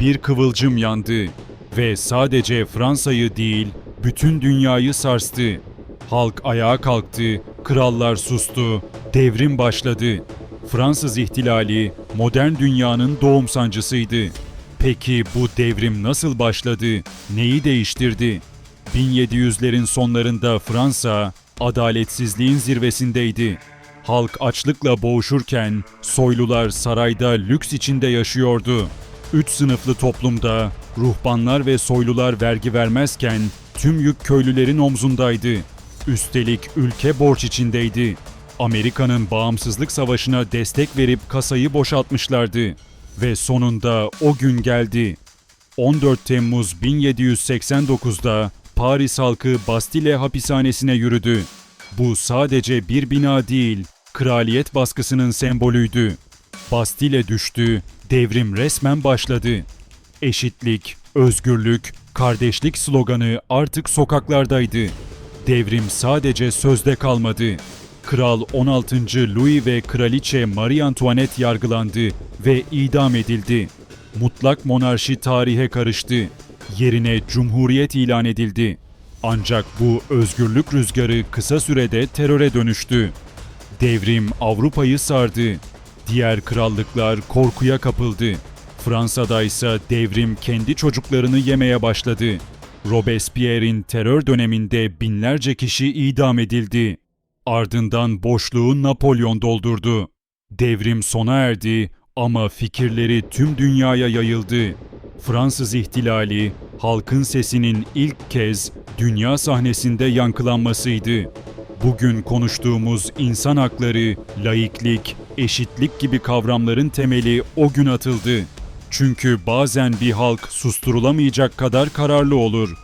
bir kıvılcım yandı ve sadece Fransa'yı değil, bütün dünyayı sarstı. Halk ayağa kalktı, krallar sustu, devrim başladı. Fransız ihtilali modern dünyanın doğum sancısıydı. Peki bu devrim nasıl başladı? Neyi değiştirdi? 1700'lerin sonlarında Fransa adaletsizliğin zirvesindeydi. Halk açlıkla boğuşurken soylular sarayda lüks içinde yaşıyordu. Üç sınıflı toplumda ruhbanlar ve soylular vergi vermezken tüm yük köylülerin omzundaydı. Üstelik ülke borç içindeydi. Amerika'nın bağımsızlık savaşına destek verip kasayı boşaltmışlardı. Ve sonunda o gün geldi. 14 Temmuz 1789'da Paris halkı Bastille hapishanesine yürüdü. Bu sadece bir bina değil, kraliyet baskısının sembolüydü. Bastille düştü, devrim resmen başladı. Eşitlik, özgürlük, kardeşlik sloganı artık sokaklardaydı. Devrim sadece sözde kalmadı. Kral 16. Louis ve Kraliçe Marie Antoinette yargılandı ve idam edildi. Mutlak monarşi tarihe karıştı. Yerine cumhuriyet ilan edildi. Ancak bu özgürlük rüzgarı kısa sürede teröre dönüştü. Devrim Avrupa'yı sardı. Diğer krallıklar korkuya kapıldı. Fransa'da ise devrim kendi çocuklarını yemeye başladı. Robespierre'in terör döneminde binlerce kişi idam edildi. Ardından boşluğu Napolyon doldurdu. Devrim sona erdi ama fikirleri tüm dünyaya yayıldı. Fransız ihtilali, halkın sesinin ilk kez dünya sahnesinde yankılanmasıydı. Bugün konuştuğumuz insan hakları, laiklik, eşitlik gibi kavramların temeli o gün atıldı. Çünkü bazen bir halk susturulamayacak kadar kararlı olur.